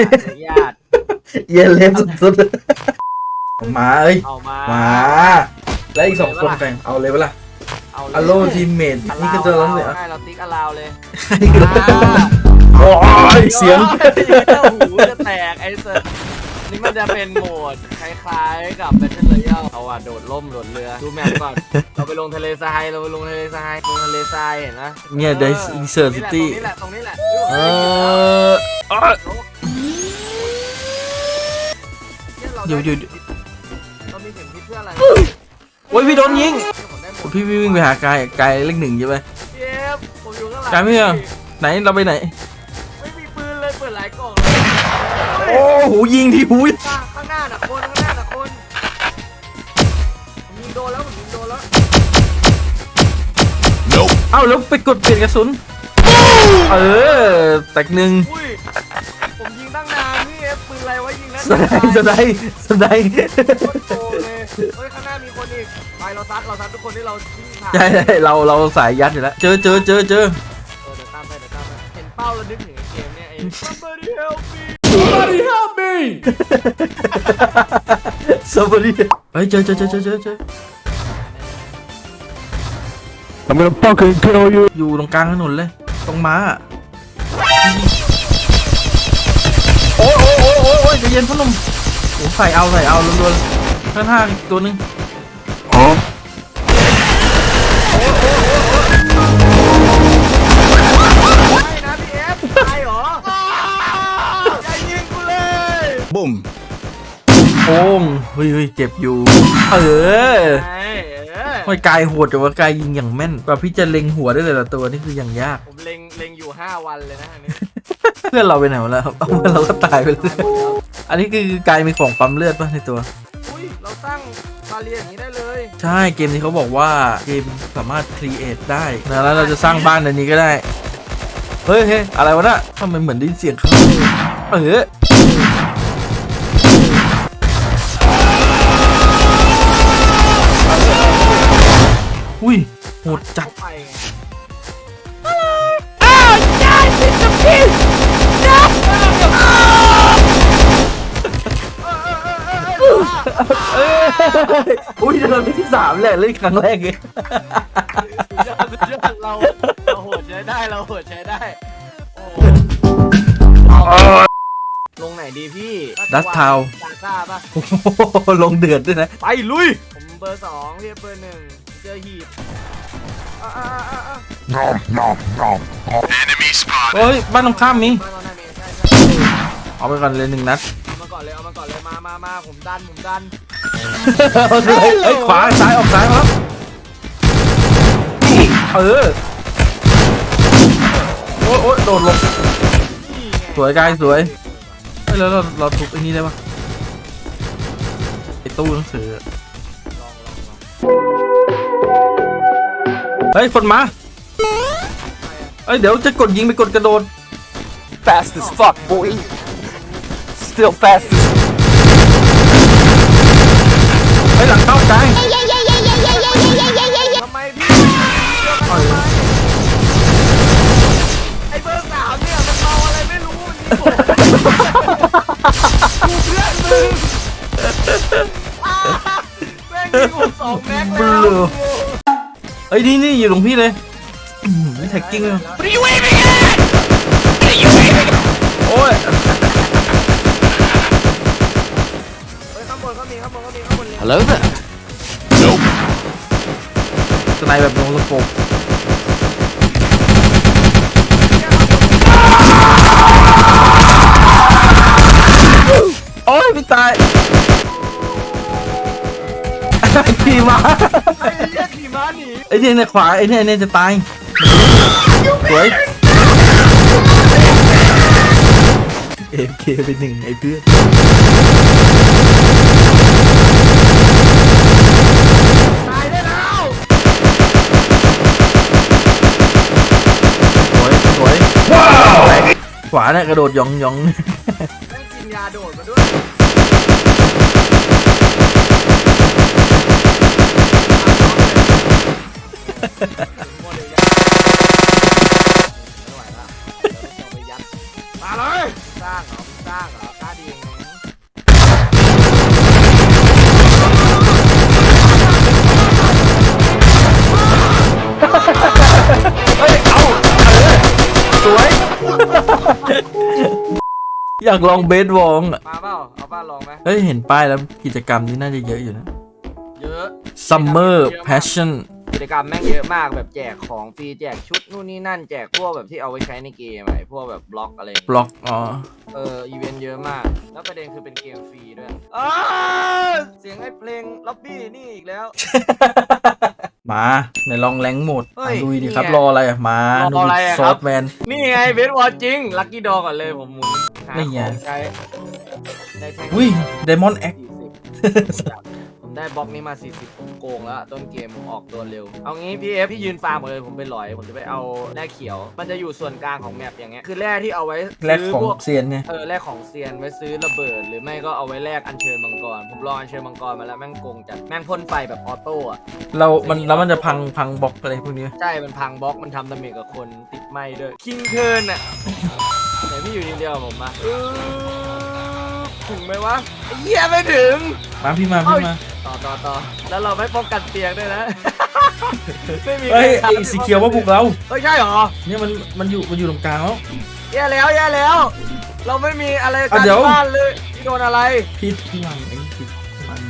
อนุญาตเย็นเล็บสุดๆมาเอ้ยเอามา มาแล้วอีกสองคนไปเอาเลยเปะล่ะเอาเลยอโลทีมเมทนี่ก็จะร้องเลยอะใช่เราติ๊กอลาวเลยโอ้ยเสียงโอ้โหหูจะแตกไอ้เสิร์นี่มันจะเป็นโหมดคล้ายๆกับ Battle Royale เอาอะโดดล่มโดดเรือ ดูแมปก่อน เราไปลงทะเลทราย เราไปลงทะเลทรายลงทะเลทรายเห็นไหมเนี่ยเดซเซอร์ซิตี้ ตรงนี้แหละ ตรงนี้แหละ เอตรงนี้แหละอ อยู่อยู่เรามีเข็มทิศเพื่ออะไรโอ้ยพี่โดนยิงผมได้หมดพี่วิ่งไปหากายกายเลขหนึ่งใช่ไหม เจ็บผมอยู่ข้างหลังกายไม่เหรอ ไหนเราไปไหน ไม่มีปืนเลยเปิดหลายกล่องโอ้โหยิงทีหูยข้างข้างหน้าน่ะคนข้างหน้าน่ะคนผมยิงโดนแล้วผมยิงโดนแล้วเอ้าแล้วไปกดเปลี่ยนกระสุนเออแตกหนึ่งอุ้ยผมยิงตั้งนานนี่เอฟปืนอะไรวะยิงแล้ว สไนด์สไนด์สไนด์โอเคเฮ้ยข้างหน้ามีคนอีกไปเราซัดเราซัดทุกคนที่เราวิ่งผ่านใช่ใช่เราเราสายยัดอยู่แล้ว เจอเจอเจอเจอเออเดี๋ยวตามไปเดี๋ยวตามไปเห็นเป้าแล้วนึกถึงเกมเนี่ยไอ้ Somebody help me Somebody help me สวัสดีเฮ้ยเจอเจอเจอเจอเจอเจอ I'm gonna fucking kill you. อยู่ตรงกลางถนนเลย ตรงม้า ยโอ้ยโอ้ยโอ้ยใจเย็นพ่อหนุ่มโอ้ใส่เอาใส่เอารัวๆข้างห้างอีกตัวหนึง Huh? ไม่นะพี่เอฟตายเหรออย่ายิงกูเลย Boom. โอ้งเฮ้ยเฮ้ยเจ็บอยู่ เออไอ้เออไม่กายโหดแต่ว่ากายยิงอย่างแม่นกว่าพี่จะเล็งหัวได้แต่ละตัวนี่คืออย่างยาก ผมเล็งเล็งอยู่ 5 วันเลยนะอันนี้ เพื่อนเราไปไหนหมดแล้วครับเอาเพื่อนเราก็ตายไปเลยอันนี้คือกายมีของปั๊มเลือดป่ะในตัว อุ้ยเราตั้งบาเรียอย่างนี้ได้เลย ใช่เกมนี้เขาบอกว่าเกมสามารถครีเอทได้นะแล้วเราจะสร้างบ้านในนี้ก็ได้ เฮ้ยเฮ้ยอะไรวะน่ะทำไมเหมือนได้ยินเสียงเขาเอออุ้ยโหดจัด อุ้ยเราเป็นที่สามแหละเล่นครั้งแรกเองสุดยอดสุดยอดเราเราโหดใช้ได้เราโหดใช้ได้โอ้ลงไหนดีพี่ดัสทาวดาซ่าป่ะโอ้โหลงเดือดด้วยนะ ไปลุย ผมเบอร์สองพี่เบอร์หนึ่งเจอหีบอะอะอะอะ Nom nom nom. Enemy spotted. เฮ้ย บ้านตรงข้ามมี มาตอนนั้นเองใช่ใช่เอาไปก่อนเลยหนึ่งนัด ก่อนเลยเอามาก่อนเลยมามามาผมดันผมดันเฮ้ยเฮ้ยขวาซ้ายออกซ้ายมานี่เออโอ้ยโอ้ยโดดลงนี่ไงสวยกายสวยเฮ้ยแล้วเราเราทุบไอ้นี่ได้ปะไอ้ตู้หนังสือลองลองลองเฮ้ยคนมาเฮ้ยเดี๋ยวจะกดยิงไปกดกระโดด Fast as fuck, boy. Still fast as เฮ้ยหลังเข้ากายทำไมพี่เชื่อมันทำไมไอ้เบอร์สามเนี่ยมันเมาอะไรไม่รู้มันยิงผมกูเพื่อนมึงอ่าแม่งยิงผมสองแม็กแล้วเฮ้ยนี่นี่อยู่ตรงพี่เลยอื้อหือแท็กกิ้งเลย What are you aiming at? What are you aiming at? โอ้ย ฮ้ยข้างบนก็มีข้างบนก็มีข้างบนเลย Hello there. สไนแบบลงสโคปโอ้ยพี่ตายขี่มาไอ้เหี้ยขี่ม้าหนีไอ้เนี่ยในขวาไอ้เนี่ยไอ้เนี่ยจะตายสวยเอฟเคไปหนึ่งไอ้เพื่อน ขวาเนี่ยกระโดดหยองหยองแม่งกินยาโดดมาด้วย หมดเลยยาไม่ไหวละเดี๋ยวเราไปยัดมาเลย สร้างเหรอสสร้างเหรอ อยากลองเบสบอลอะมาเปล่าเอาป้าลองไหมเฮ้ยเห็นป้ายแล้วกิจกรรมนี้น่าจะเยอะอยู่นะ เยอะ Summer Passion กิจกรรมแม่งเยอะมากแบบแจกของฟรีแจกชุดนู่นนี่นั่นแจกพวกแบบที่เอาไว้ใช้ในเกมไอ้พวกแบบบล็อกอะไรอย่างบเงี้ยล็อกอ๋อเอออีเวนต์เยอะมาก แล้วประเด็นคือเป็นเกมฟรีด้วยอ้าเสียงไอ้เพลงล็อบบี้นี่อีกแล้ว มาในลองแรงโหมดเฮ้ยอะลุยดิครับ นี่ไงรออะไรอะมารออะไรอะซคอรับสแมน นี่ไงเบสบอลจริง ลัคกี้ดอก่อนเลยผมหมุนหานี่ไง ของใช้ได้แท่งอุ้ย ไดมอนด์แอค40ผม ได้บล็อกนี้มา 40ผมโกงแล้ว ต้นเกมผมออกตัวเร็ว เอางี้พี่เอฟพี่ยืนฟาร์มหมดเลยผมไปหลอย ผมจะไปเอาแร่เขียว มันจะอยู่ส่วนกลางของแมปอย่างเงี้ยคือแร่ที่เอาไว้แรกซื้ของพวก เซียนเนี่ยเออแลกของเซียนไว้ซื้อระเบิด หรือไม่ก็เอาไว้แลกอัญเชิญมังกร ผมลองอัญเชิญมังกรมาแล้วแม่งโกงจัดแม่งพ่นไฟแบบออโต้อะเรา มันแล้วมันจะพังพังบล็อกอะไรพวกนี้ไหมใช่มันพังบล็อกมันทำดาเมจกับคนติดไหมด้วยคิงเทิร์นอะไหนพี่อยู่ทีเดียวกับผมมาเออ ถึงไหมวะไอ้เหี้ยไม่ถึง มาพี่มาพี่มาต่อต่อต่อแล้วเราไม่ป้องกันเตียงด้วยนะ ไม่มีเฮ้ยใครไอ้สีเขียวว่าบุกเราเฮ้ยใช่เหรอเนี่ยมันมันอยู่มันอยู่ตรงกลางแล้วแย่แล้วแย่แล้ว เราไม่มีอะไรกัอะนเดี๋ยวบ้านเลยพี่โดนอะไรพี่พี่วางไอ้ผิดมัน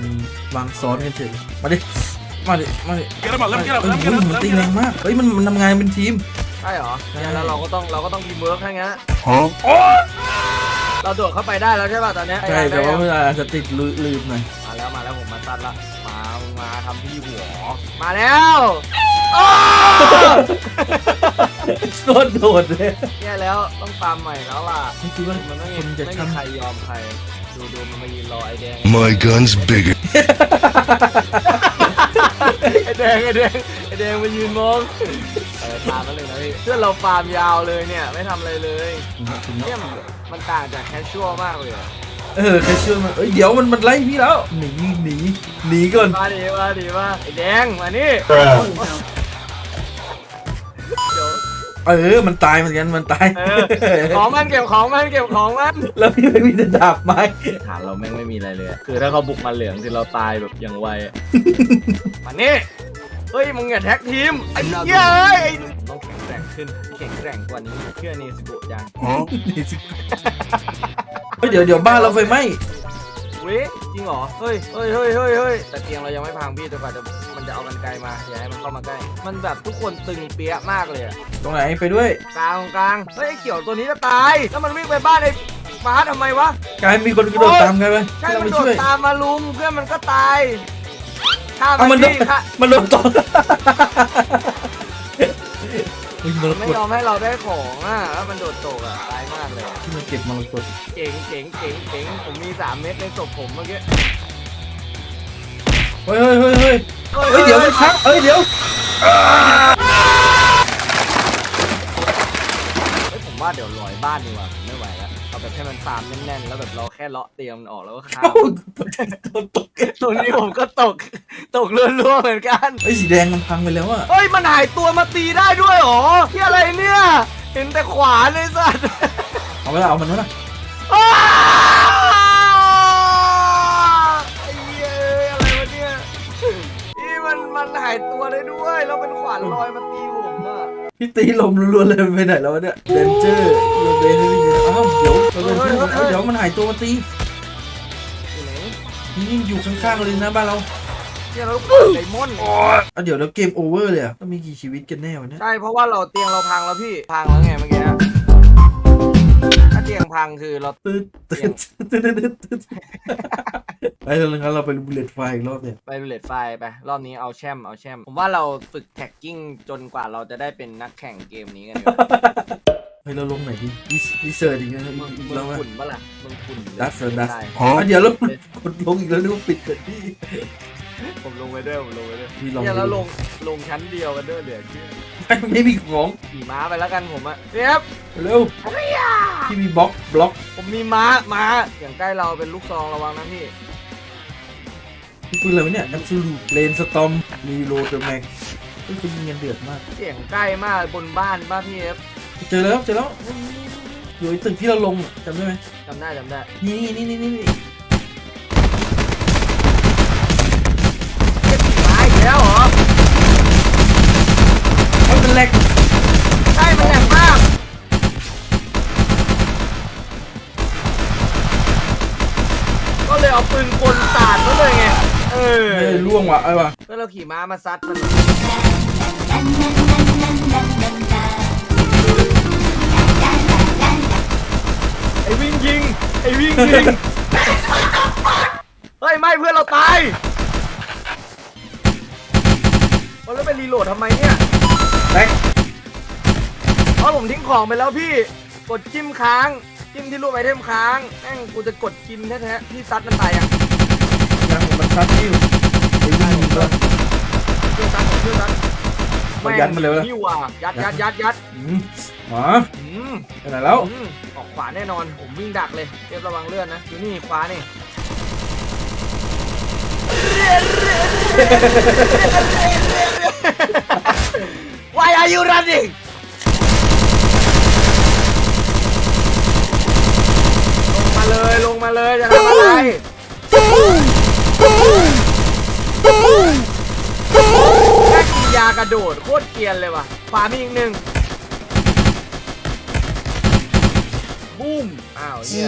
วางซ้อนกันเฉยมาดิมาดิมาดิ Get him up, let him get up, เอ้ย let him get อุ้ย up, มัน let ตี him แร get ง up. มากเฮ้ยมันมันทำงานเป็นทีมใช่เหรอใช่เนี่ยแล้วเราก็ต้องเราก็ต้องทีมเวิร์กทั้งนั้น Huh? เราโดดเข้าไปได้แล้วใช่ป่ะตอนเนี้ยใช่ได้แต่ว่ายังเวลาจะติดลืลืมหน่อยมาแล้วมาแล้วผมมาตัดละ มามาทำพี่หัว มาแล้วอ้าวโคตรโดดเลย แย่แล้วต้องตามใหม่แล้วล่ะไม่คิดว่ามันไม่คมีนจะไม่มีช่ำใครยอมใคร ดูดูมันมายืนรอไอ้แดง My gun's bigger. ไอ้แดงไอ้แดงไอ้แดงมายืนมองเออตามมาเลยนะพี่เพื่อนเราฟาร์มยาวเลยเนี่ยไม่ทำอะไรเลย เนี่ย มันมันต่างจากแคชชวลมากเลยอะเออใครช่วยมันเอ้ยเดี๋ยวมันมันไล่พี่แล้วหนีหนีหนีก่อนมาดีมาดีมาไอ้แดงมานี่เดี๋ยวเออ มันตายเหมือนกัน มันตายเออของมันเก็บของมันเก็บของมัน แล้วพี่ไม่มีแต่ดาบไม้ฐานเราแม่งไม่มีอะไรเลยอะคือถ้าเขาบุกมาเหลืองคือเราตายแบบอย่างไวอะมานี่เฮ้ยมึงอย่าแท็กทีมไอ้เหี้ยเอ้ยต้องแข็งแกร่งขึ้นแข็งแกร่งกว่านี้เชื่อเนสโกะจัง Huh? เฮ้ยเดี๋ยวเดี๋ยวบ้านเราไฟไหม้เว้ยจริงเหรอเฮ้ยเฮ้ยเฮ้ยเฮ้ยเฮ้ยแต่เตียงเรายังไม่พังพี่จนกว่าจะมันจะเอากันไกลมาอย่าให้มันเข้ามาใกล้มันแบบทุกคนตึงเปี้ยะมากเลยอะตรงไหนไปด้วยกลางกลางเฮ้ยไอ้เขียวตัวนี้จะตายแล้วมันวิ่งไปบ้านไอ้ฟ้าทำไมวะกายมีคนกระโดดตามกันไปใช่ให้เรามัไปนโดช่ดวยตามมาลุมเพื่อนมันก็ตายฆ่าเอามัมันนโดดินฆ่ามันโดนต่อ เฮ้ยมรไม่กตยอมให้เราได้ของอะแล้วมันโดดตกอะตายมากเลย ที่มันเก็บมรกตเจ๋งเจ๋งเจ๋งเจ๋งผมมีสามเม็ดในศพผมเมื่อกี้เฮ้ยเฮ้ยเฮ้ยเฮ้ยเฮ้ยเดี๋ยวมันพักเฮ้ยเดี๋ยวเฮ้ยผมว่าเดี๋ยวลอยบ้านดีกว่าผมไม่ไหวแล้วเอา แบบให้มันฟาร์มแน่นๆ แล้วแบบเราแค่เลาะเตรียมมันออกแล้วก็ข้ามเอ้าโดนตกตรงนี้ผมก็ตก ตกเรื่อๆเหมือนกันเฮ้ยสีแดงมันพังไปแล้วอะเฮ้ยมันหายตัวมาตีได้ด้วยเหรอที่อะไรเนี่ย เห็นแต่ขวานเลยสัตว์ เอาไปละเอามันไว้ละอ้าวไอ้เหี้ยเอ้ยอะไรวะเนี่ยนี่มันมันหายตัวได้ด้วยแล้วเป็นขวานลอยมาตีผมอะพี่ตีลมรัวๆเลยไปไหนแล้ววะเนี่ยเดนเจอร์โรเบนไม่มี อ้าวเดี๋ยวเดี๋ยวเดี๋ยวเดี๋ยวมันหายตัวมาตีอยู่ไหนนี่อยู่ข้างๆเลยนะบ้านเราเนี่ยเราปล่อยไดมอนด์อะเดี๋ยวแล้วเกมโอเวอร์เลยอะต้องมีกี่ชีวิตกันแน่วะเนี่ยใช่เพราะว่าเราเตียงเราพังแล้วพี่พังแล้วไงเมื่อกี้อะถ้าเตียงพังคือเราตืดตืดตืดตืดตืดไอ้เรางั้นเราไปบุลเลตไฟอีกรอบเนี่ยไปรูเลตไฟล์ไปรอบนี้เอาแชมป์เอาแชมป์ผมว่าเราฝึกแท็กกิ้งจนกว่าเราจะได้เป็นนักแข่งเกมนี้กันดีกว่า เฮ้ยเราลงไหนดีดีเซอร์ดีนะอีมึงกอีกมึแล้วงวะฝุ่นปะล่ะมึงฝุ่นหรือดัสเซอร์ดัสได้ Huh? อะเดี๋ยวเรากดลงอีกแล้วนึกว่าปิดกันที่ผมลงไปด้วยผมลงไปด้วยพี่ลองเนี่ยดูแล้วลงลงชั้นเดียวกันด้วยเหลือเชื่อไม่มีของขี่ม้าไปแล้วกันผมอะเรียบเร็วพี่มีบล็อกบล็อก ผมมีม้าม้าอย่างใกล้เราเป็นลูกซองระวังนะพี่พี่ปืนอะไรวะเนี่ย Absolute Rain Storm Reload the Max ก็คือยิงกันเดือดมาก เสียงใกล้มากบนบ้านป้าพี่เอฟ เจอแล้วเจอแล้วอยู่ไอ้ตึกที่เราลงจำได้ไหมจำได้จำได้นี่นี่นี่นี่นี่เก็บผีไม้อีกแล้วเหรอมันเป็นแหลกใช่มันแรงมากก็เลยเอาปืนกลสาดเขาเลยไงเออเฮ้ยล่วงว่ะไอ้ว่ะ ก็เราขี่ม้ามาซัดมันไอ้ วิ่งยิง ไอ้วิ่งยิง เฮ้ย ไม่เพื่อนเราตายเอาแล้วไปรีโหลดทำไมเนี่ยแหลกเพราะผมทิ้งของไปแล้วพี่ กดจิ้มค้าง จิ้มที่รูปไอเทมค้างแม่งกูจะกดกินแท้ๆพี่ซัดมันตายยังยังมันซัดที่อยู่ไอ้วิ่งก็เชื่อซัดผมเชื่อซัดเอายัดมาเลยวะนี่ว่ะยัดยัดยัดยัด อืม หมาอืมไปไหนแล้ว อืมออกขวาแน่นอน ผมวิ่งดักเลยเรียบระวังเลื่อนนะอยู่นี่ขวานี่ Why are you running ลงมาเลยลงมาเลยจะทำอะไรแค่กินยากระโดดโคตรเกรียนเลยว่ะขวามีอีกหนึ่ง บูมอ้าวเฮีย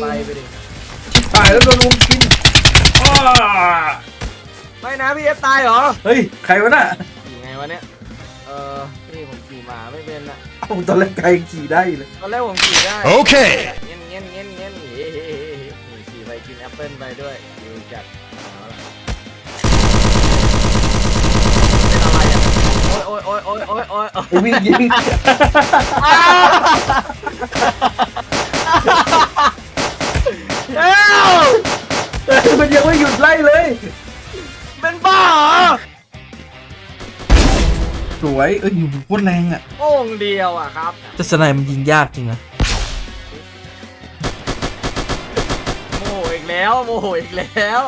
ไปไปดิตายแล้วโดนลุมกินอ้าไม่นะพี่เอฟตายเหรอเฮ้ย ใครวะน่ะอยู่ไงวะเนี่ยเออพี่ผมขี่หมาไม่เป็นอะเอ้าตอนแรกใครขี่ได้เลยตอนแรกผมขี่ได้ Okay. เงี้ยเงี้ยเงี้ยเงี้ยเงี้ยเฮ้นี่ขี่ไปกินแอปเปิ้ลไปด้วยดูจัดเอาล่ะเป็นอะไรอะโอ๊ยโอ๊ยโอ๊ยโอ๊ยโอ๊ยโอ๊ยไอ้วิ่งยิง วยเอ้ยอยู่โคตรแรงอะโอ่งเดียวอะครับแต่สไนมันยิงยากจริงนะโมโหอีกแล้วโมโหอีกแล้ว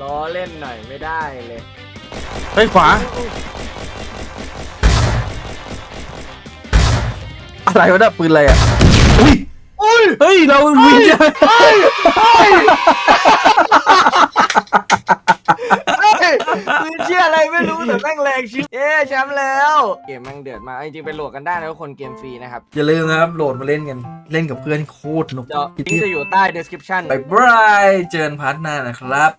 ล้อเล่นหน่อยไม่ได้เลย เฮ้ยขวา อะไรวะน่ะปืนอะไรอะอุ้ยอุ้ยเฮ้ยเราวิ่งได้ เฮ้ย ปืนเชี่ยอะไรไม่รู้แต่แม่งแรงชิบเอ๊แชมป์แล้ว เกมแม่งเดือดมากจริงๆไปโหลดกันได้นะทุกคนเกมฟรีนะครับ อย่าลืมนะครับโหลดมาเล่นกัน เล่นกับเพื่อนโคตรสนุกเดี๋ยวลิงก์จะอยู่ใต้ description บายบายเจอกันพาร์ทหน้านะครับ